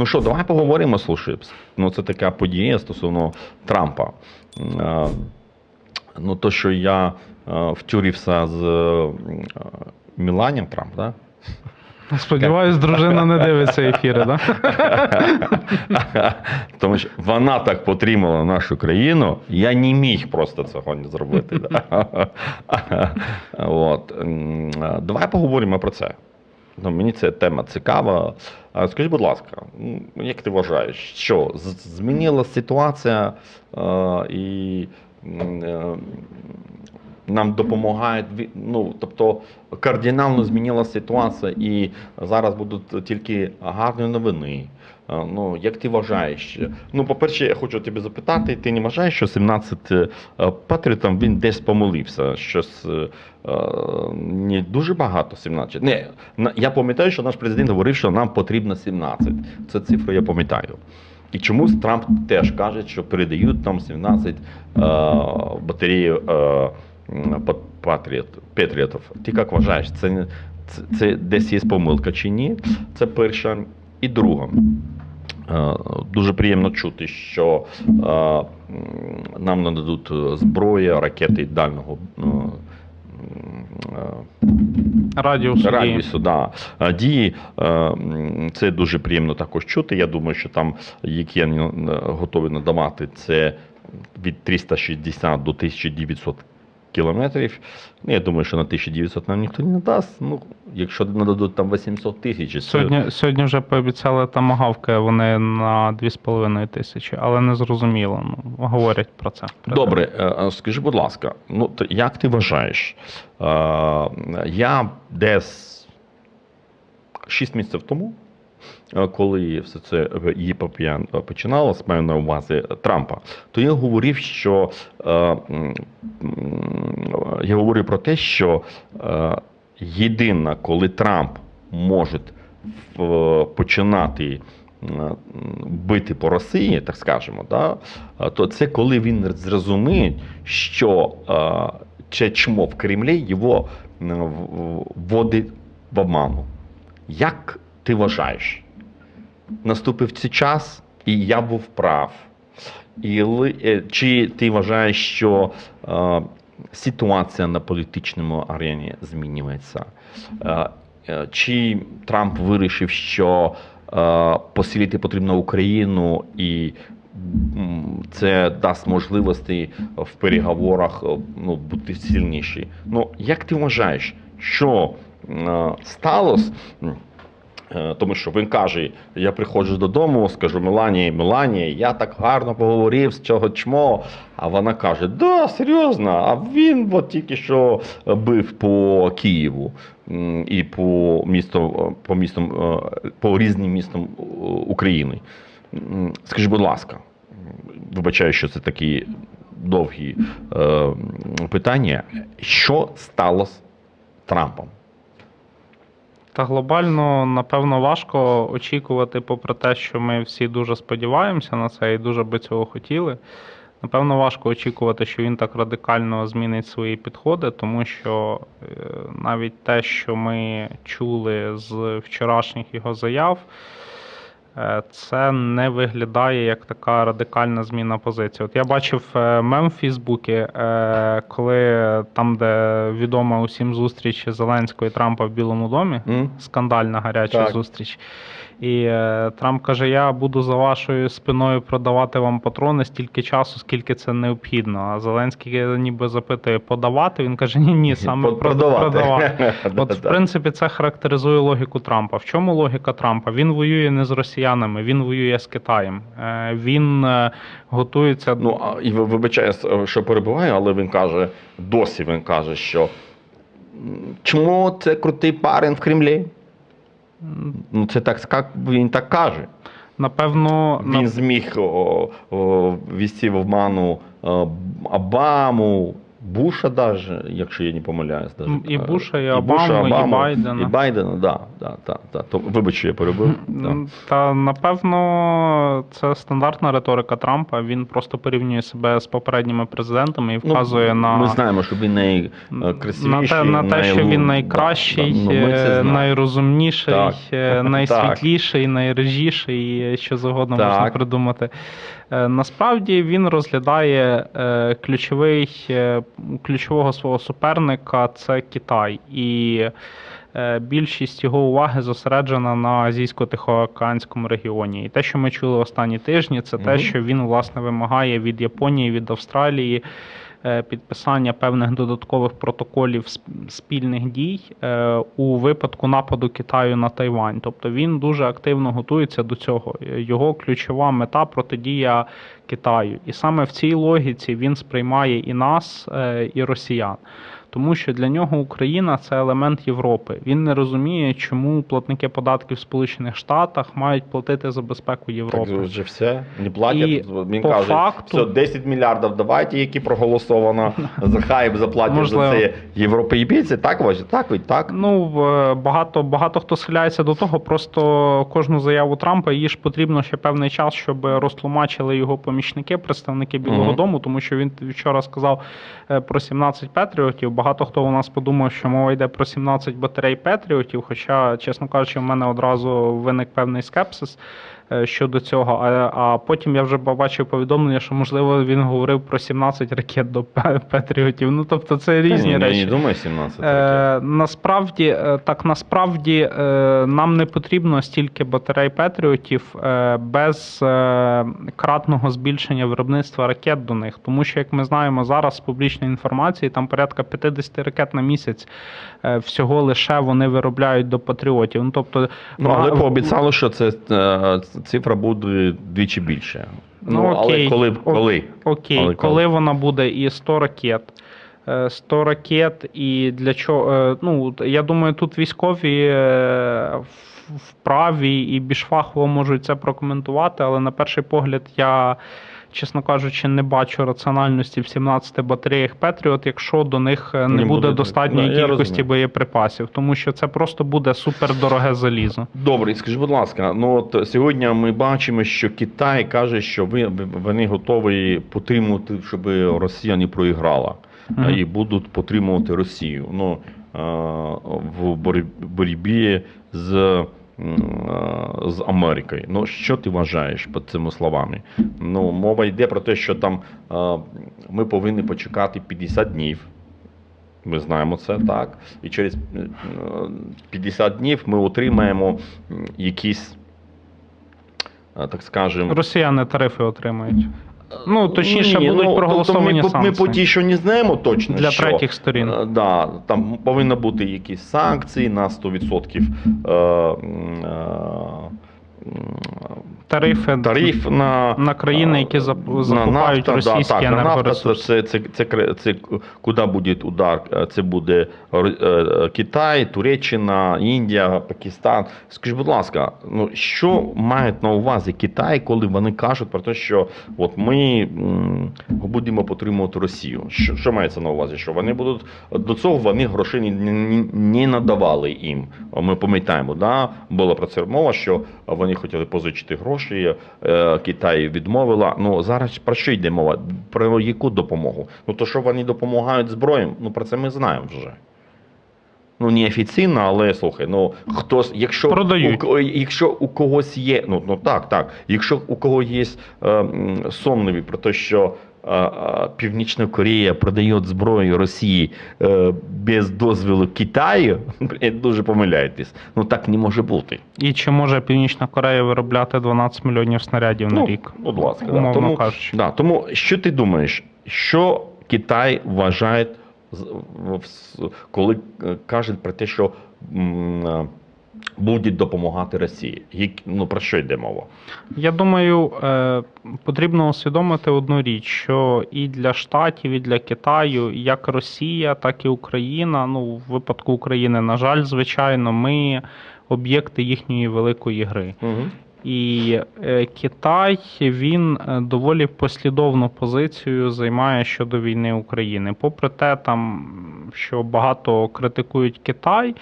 Ну що, давай поговоримо, слушай. Ну, це така подія стосовно Трампа. Е, Ну, то, що я е, втюрився з е, Міланем Трамп, да? Сподіваюсь, дружина не дивиться ефіри, да? Тому що вона так потримала нашу країну, я не міг просто цього не зробити. Да? От. Давай поговоримо про це. Ну, мені ця тема цікава. Скажіть, будь ласка, як ти вважаєш, що змінила ситуація е, і е, нам допомагають, ну, тобто кардинально змінилася ситуація, і зараз будуть тільки гарні новини. Е, Ну, як ти вважаєш? Ну, по-перше, я хочу тебе запитати, ти не вважаєш, що 17 е, патріотам він десь помилився? Щось е, не дуже багато 17. Не, я пам'ятаю, що наш президент говорив, що нам потрібно 17. Це цифру я пам'ятаю. І чомусь Трамп теж каже, що передають нам 17 е, батареїв е, патріотів. Ти як вважаєш, це, це, це десь є помилка чи ні? Це перша. І друга. Е, Дуже приємно чути, що е, нам нададуть е, зброю, ракети дального е, м, е, Радіус радіусу да, дії. Це дуже приємно також чути. Я думаю, що там, які готові надавати, це від 360 до 1900 кілометрів. Ну, я думаю, що на 1900 нам ніхто не надасть. Ну, якщо нададуть там 800 тисяч, це- Сьогодні, сьогодні вже пообіцяли тамагавки, вони на 2,5 тисячі, але не зрозуміло. Ну, говорять про це. Добре, е, е, скажи, будь ласка, ну то як ти вважаєш? Е, Я десь 6 місяців тому, коли все це єпопія починалось, маю на увазі Трампа, то я говорив, що е, я говорив про те, що е, єдине, коли Трамп може починати е, бити по Росії, так скажемо, да, е, то це коли він зрозуміє, що е, це чмо в Кремлі його е, вводить в обману. Як ти вважаєш? Наступив цей час, і я був прав. І, е, чи ти вважаєш, що е, ситуація на політичному арені змінюється? Е, е, чи Трамп вирішив, що е, посилити потрібно Україну і це дасть можливості в переговорах е, ну, бути сильніші? Ну, як ти вважаєш, що е, сталося? Е, Тому що він каже: я приходжу додому, скажу Меланії, Меланії, я так гарно поговорив з цього чмо. А вона каже: Да, серйозно, а він от тільки що бив по Києву і по містам, по містам, е, по різним містам е, України. Скажи, будь ласка, вибачаю, що це такі довгі е, питання. Що сталося з Трампом? Та глобально, напевно, важко очікувати, попри те, що ми всі дуже сподіваємося на це і дуже би цього хотіли. Напевно, важко очікувати, що він так радикально змінить свої підходи, тому що е, навіть те, що ми чули з вчорашніх його заяв, це не виглядає як така радикальна зміна позиції. От я бачив е, мем в Фейсбуці, е, коли там, де відома усім зустріч Зеленського і Трампа в Білому домі, mm. скандальна гаряча Так. зустріч. І е, Трамп каже: Я буду за вашою спиною продавати вам патрони стільки часу, скільки це необхідно. А Зеленський ніби запитує подавати. Він каже: Ні, ні, саме продавати. продавати. От, в принципі, це характеризує логіку Трампа. В чому логіка Трампа? Він воює не з росіянами, він воює з Китаєм. Е, Він е, готується Ну, а, і ви- вибачаю, що перебуваю, але він каже, досі він каже, що чому це крутий парень в Кремлі? Ну, це так як він так каже. напевно, Він зміг о, о, ввести в обману е, Обаму, Буша даже, якщо я не помиляюсь. Даже. І Буша, і Е, Обаму, і Байдена. І Байдена, да, да, да, да. То, вибач, я перебив. Да. Та напевно це стандартна риторика Трампа. Він просто порівнює себе з попередніми президентами і Ну, вказує на Ми знаємо, що він на те, на те, що він найкращий, Да, да, ну, е, найрозумніший, Так. е, найсвітліший, найрежіший, і що завгодно Так. можна придумати. Е, Насправді він розглядає е, ключовий, е, ключового свого суперника це Китай. І е, більшість його уваги зосереджена на азійсько-тихоокеанському регіоні. І те, що ми чули останні тижні, це те, що він власне вимагає від Японії, від Австралії підписання певних додаткових протоколів спільних дій е, у випадку нападу Китаю на Тайвань. Тобто він дуже активно готується до цього. Е, Його ключова мета протидія Китаю. І саме в цій логіці він сприймає і нас, е, і росіян. Тому що для нього Україна це елемент Європи. Він не розуміє, чому платники податків в Сполучених Штатах мають платити за безпеку Європи. Так вже все, не платять. І Він по каже, факту- все, 10 мільярдів давайте, які проголосовано, за хай заплатять Можливо. за це європейці. Так, Вася? так, ведь так. Ну багато багато хто схиляється до того. Просто кожну заяву Трампа її ж потрібно ще певний час, щоб розтлумачили його помічники, представники Білого Мгм. Дому, тому що він вчора сказав е, про 17 патріотів. Багато хто у нас подумав, що мова йде про 17 батарей Петріотів. Хоча, чесно кажучи, в мене одразу виник певний скепсис. Е, Щодо цього, а, а потім я вже побачив повідомлення, що можливо він говорив про 17 ракет до Пе- Петріотів. Ну тобто це різні Та ні, речі. Я не думаю 17 років. Е, насправді, е, так насправді нам не потрібно стільки батарей Петріотів без кратного збільшення виробництва ракет до них. Тому що, як ми знаємо, зараз з публічної інформації там порядка 50 ракет на місяць всього лише вони виробляють до патріотів. Ну тобто, Ну, але пообіцяли, що це цифра буде двічі більше. Ну, ну окей. коли, О- коли? Окей, Але коли коли? вона буде і 100 ракет. Е, 100 ракет, і для чого. е, Ну, я думаю, тут військові е, вправі і більш фахово можуть це прокоментувати, але на перший погляд я, чесно кажучи, не бачу раціональності в 17 батареях Петріот, якщо до них е, не, Не буде буде. достатньої Ну, кількості боєприпасів, тому що це просто буде супердороге залізо. Добре, і скажи, будь ласка, ну от сьогодні ми бачимо, що Китай каже, що ви, вони готові підтримувати, щоб Росія не проіграла, а і будуть підтримувати Росію. Ну, е, в боротьбі- з, з Америкою. Ну, що ти вважаєш під цими словами? Ну, мова йде про те, що там е, ми повинні почекати 50 днів. Ми знаємо це так. І через е, 50 днів ми отримаємо якісь, е, так скажемо, Росіяни тарифи отримають. Ну, точніше, Ні, будуть ну, проголосовані тобто ми, ми санкції. поки що не знаємо точно. Для що, третіх сторін. Е, Да, там повинні бути якісь санкції на 100% е, е, Тарифи тариф на, на країни, які на закупають нафта, російські да, на енергоресурси. Це, це, це, це, це куди буде удар? Е, Це буде е, Китай, Туреччина, Індія, Пакистан. Скажіть, будь ласка, ну що мають на увазі Китай, коли вони кажуть про те, що от ми будемо підтримувати Росію? Що, що мається на увазі? Що вони будуть до цього вони грошей не, не, не надавали їм. Ми пам'ятаємо, да? була про це мова, що вони хотіли позичити гроші, е, Китай відмовила. Ну зараз про що йде мова? Про яку допомогу? Ну то що вони допомагають зброєм? Ну про це ми знаємо вже. Ну, не офіційно, але слухай, ну хтось, якщо Продають. у, якщо у когось є, ну, ну так, так, якщо у кого є е, сумніви про те, що е, е, Північна Корея продає зброю Росії е, без дозволу Китаю, дуже помиляєтесь. Ну так не може бути. І чи може Північна Корея виробляти 12 мільйонів снарядів на Ну, рік? Будь ласка, да. Тому, кажучи. да, тому що ти думаєш, що Китай вважає, коли е, кажуть про те, що е, допомагати Росії? Як- Ну про що йде мова? Я думаю, е, потрібно усвідомити одну річ, що і для Штатів, і для Китаю, як Росія, так і Україна. Ну, в випадку України, на жаль, звичайно, ми об'єкти їхньої великої гри. Угу. І е, Китай він е, доволі послідовну позицію займає щодо війни України. Попри те, там що багато критикують Китай.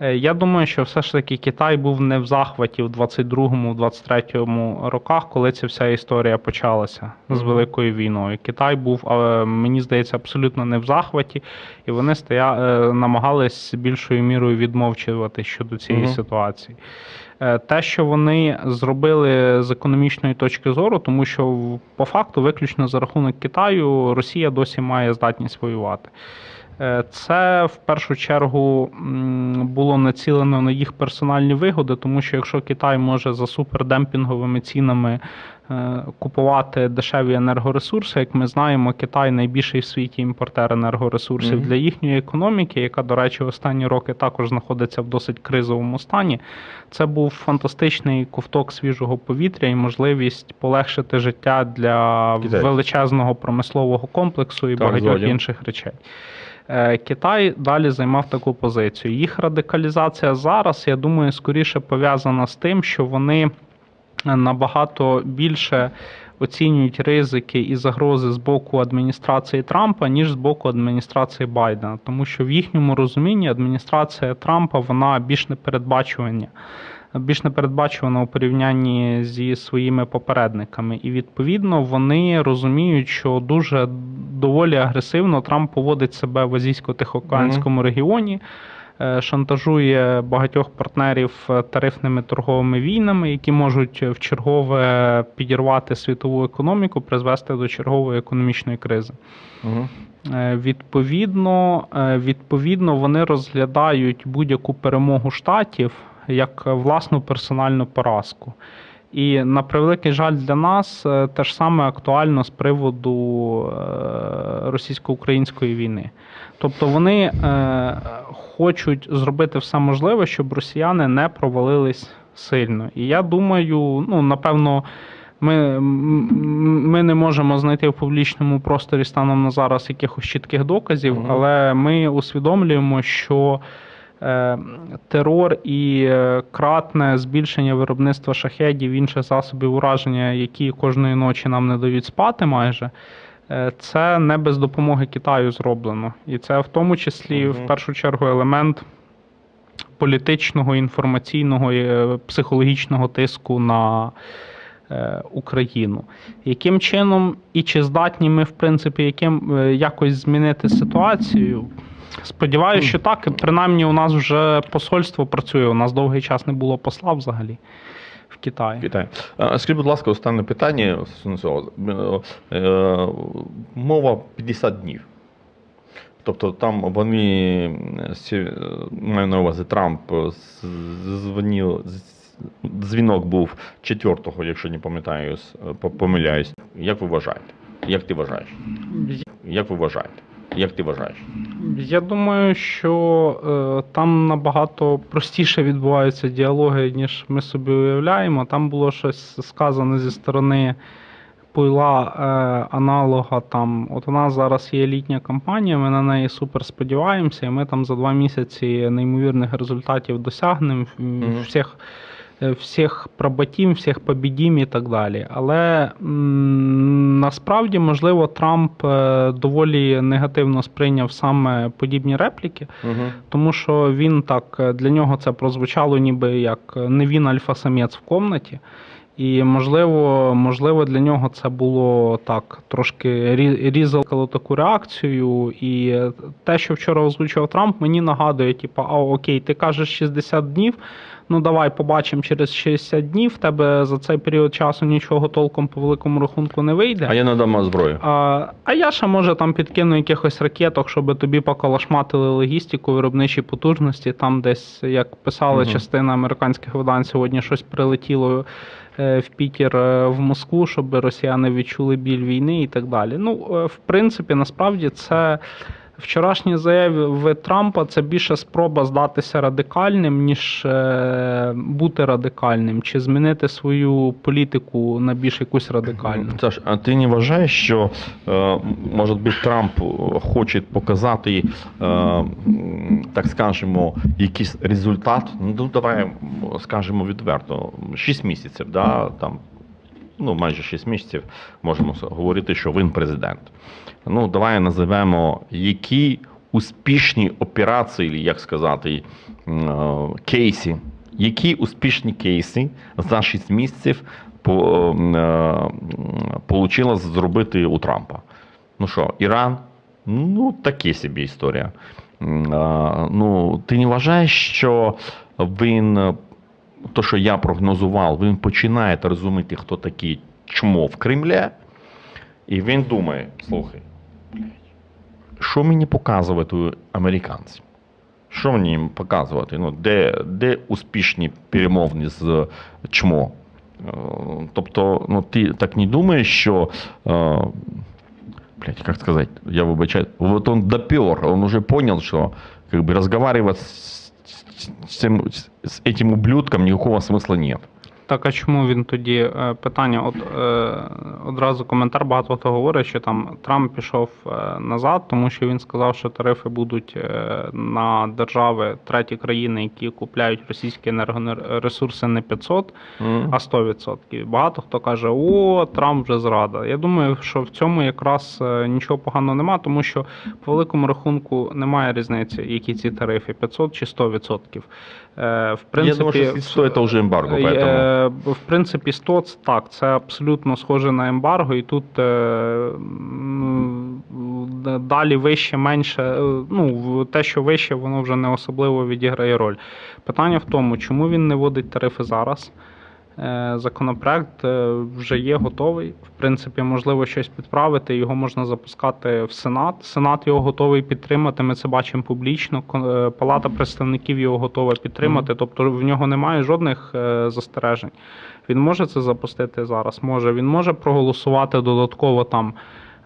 Е, Я думаю, що все ж таки Китай був не в захваті в 22-23 роках, коли ця вся історія почалася з великою війною. Китай був, мені здається, абсолютно не в захваті, і вони стоя... е, намагались більшою мірою відмовчувати щодо цієї Мгм. ситуації. Е, Те, що вони зробили з економічної точки зору, тому що по факту, виключно за рахунок Китаю, Росія досі має здатність воювати. Е, Це в першу чергу було націлено на їх персональні вигоди, тому що якщо Китай може за супердемпінговими цінами е, купувати дешеві енергоресурси, як ми знаємо, Китай найбільший в світі імпортер енергоресурсів Мгм. для їхньої економіки, яка, до речі, останні роки також знаходиться в досить кризовому стані. Це був фантастичний ковток свіжого повітря і можливість полегшити життя для Китай. величезного промислового комплексу і Так, багатьох згоден. інших речей. Е, Китай далі займав таку позицію. Їх радикалізація зараз, я думаю, скоріше пов'язана з тим, що вони е, набагато більше оцінюють ризики і загрози з боку адміністрації Трампа, ніж з боку адміністрації Байдена. Тому що в їхньому розумінні адміністрація Трампа вона більш непередбачування. Більш непередбачувана у порівнянні зі своїми попередниками, і відповідно вони розуміють, що дуже доволі агресивно Трамп поводить себе в азійсько-тихоокеанському регіоні, е, шантажує багатьох партнерів е, тарифними торговими війнами, які можуть в чергове підірвати світову економіку, призвести до чергової економічної кризи. Угу. Е, Відповідно, е, відповідно, вони розглядають будь-яку перемогу штатів як власну персональну поразку. І на превеликий жаль для нас е, те ж саме актуально з приводу е, російсько-української війни. Тобто вони е, хочуть зробити все можливе, щоб росіяни не провалились сильно. І я думаю, ну напевно. Ми, ми не можемо знайти в публічному просторі станом на зараз якихось чітких доказів, але ми усвідомлюємо, що терор і е, кратне збільшення виробництва шахедів, інших засобів ураження, які кожної ночі нам не дають спати майже. е, Це не без допомоги Китаю зроблено. І це в тому числі, Мгм. в першу чергу, елемент політичного, інформаційного і е, психологічного тиску на е, Україну. Яким чином і чи здатні ми, в принципі, яким е, якось змінити ситуацію? Сподіваюся, що так. Принаймні, у нас вже посольство працює. У нас довгий час не було посла взагалі в Китаї. Е, Скажіть, будь ласка, останнє питання. Е, е, Мова 50 днів. Тобто там вони е, маю на увазі Трамп дзвонив, дзвінок був 4-го, якщо не пам'ятаю, помиляюсь. Як ви вважаєте? Як ти вважаєш? Як ви вважаєте? Як ти вважаєш? Я думаю, що е, там набагато простіше відбуваються діалоги, ніж ми собі уявляємо. Там було щось сказано зі сторони пойла е, аналога. Там, от у нас зараз є літня кампанія, ми на неї супер сподіваємося, і ми там за два місяці неймовірних результатів досягнемо Мгм. всіх. Е, Всіх пробатім, всіх побідім і так далі. Але м, насправді, можливо, Трамп е, доволі негативно сприйняв саме подібні репліки, Угу. тому що він так е, для нього це прозвучало, ніби як не він альфа-самець в комнаті. І можливо, можливо, для нього це було так трошки різало таку реакцію. І те, що вчора озвучував Трамп, мені нагадує, типу, а окей, ти кажеш 60 днів. Ну давай побачимо через 60 днів. В тебе за цей період часу нічого толком по великому рахунку не вийде. А я надам зброю. А, а я ще може там підкину якихось ракеток, щоб тобі поколошматили логістику, виробничі потужності. Там десь, як писала Мгм. частина американських видань, сьогодні щось прилетіло е, в Пітер е, в Москву, щоб росіяни відчули біль війни і так далі. Ну, е, в принципі, насправді це. Вчорашні заяви Трампа це більше спроба здатися радикальним, ніж е, бути радикальним, чи змінити свою політику на більш якусь радикальну. Саш, а ти не вважаєш, що е, може бути Трамп хоче показати, е, так скажемо, якийсь результат? Ну давай скажемо відверто, 6 місяців, да, там, ну майже 6 місяців можемо говорити, що він президент. Ну, давай називемо які успішні операції, як сказати, е, кейси. Які успішні кейси за 6 місяців м, е, зробити у Трампа? Ну що, Іран? Ну, таке собі історія. Е, Ну, ти не вважаєш, що він, то, що я прогнозував, він починає розуміти, хто такий чмо в Кремлі, і він думає: слухай, що мені показувати американцям? Що мені їм показувати? Ну, де, де успішні перемовні з чмо? Е, Тобто, ну, ти так не думаєш, що. Е, блядь, как сказать, я выбачаю, вот он допер, он уже понял, что как бы разговаривать с, тем- с этим ублюдком никакого смысла нет. Так, а чому він тоді е, питання? От е, одразу коментар багато хто говорить, що там Трамп пішов е, назад, тому що він сказав, що тарифи будуть е, на держави треті країни, які купляють російські енергоресурси не 500, а 100%. Багато хто каже, о, Трамп вже зрада. Я думаю, що в цьому якраз е, нічого поганого нема, тому що по великому рахунку немає різниці, які ці тарифи 500 чи 100%. Е, В принципі, я думаю, що 100 это уже эмбарго, Е, поэтому... В принципі, 100 це так, це абсолютно схоже на ембарго, і тут е, далі вище, менше. е, Ну, те, що вище, воно вже не особливо відіграє роль. Питання в тому, чому він не вводить тарифи зараз. Е, Законопроект е, вже є готовий. В принципі, можливо щось підправити. Його можна запускати в Сенат. Сенат його готовий підтримати. Ми це бачимо публічно. Е, Палата представників його готова підтримати. Тобто в нього немає жодних застережень. Він може це запустити зараз. Може, він може проголосувати додатково там.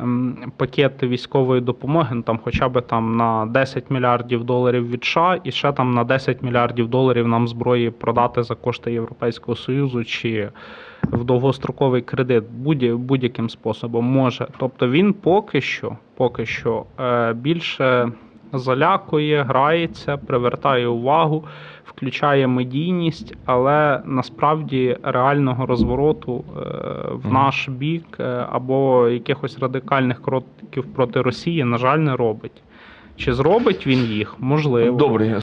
Ем, Пакет військової допомоги, ну, там хоча б там на 10 мільярдів доларів від США і ще там на 10 мільярдів доларів нам зброї продати за кошти Європейського Союзу чи в довгостроковий кредит будь- будь-яким способом може. Тобто він поки що, поки що е, більше залякує, грається, привертає увагу, включає медійність, але насправді реального розвороту е, в наш бік е, або якихось радикальних кроків проти Росії, на жаль, не робить. Чи зробить він їх? Можливо. Добре,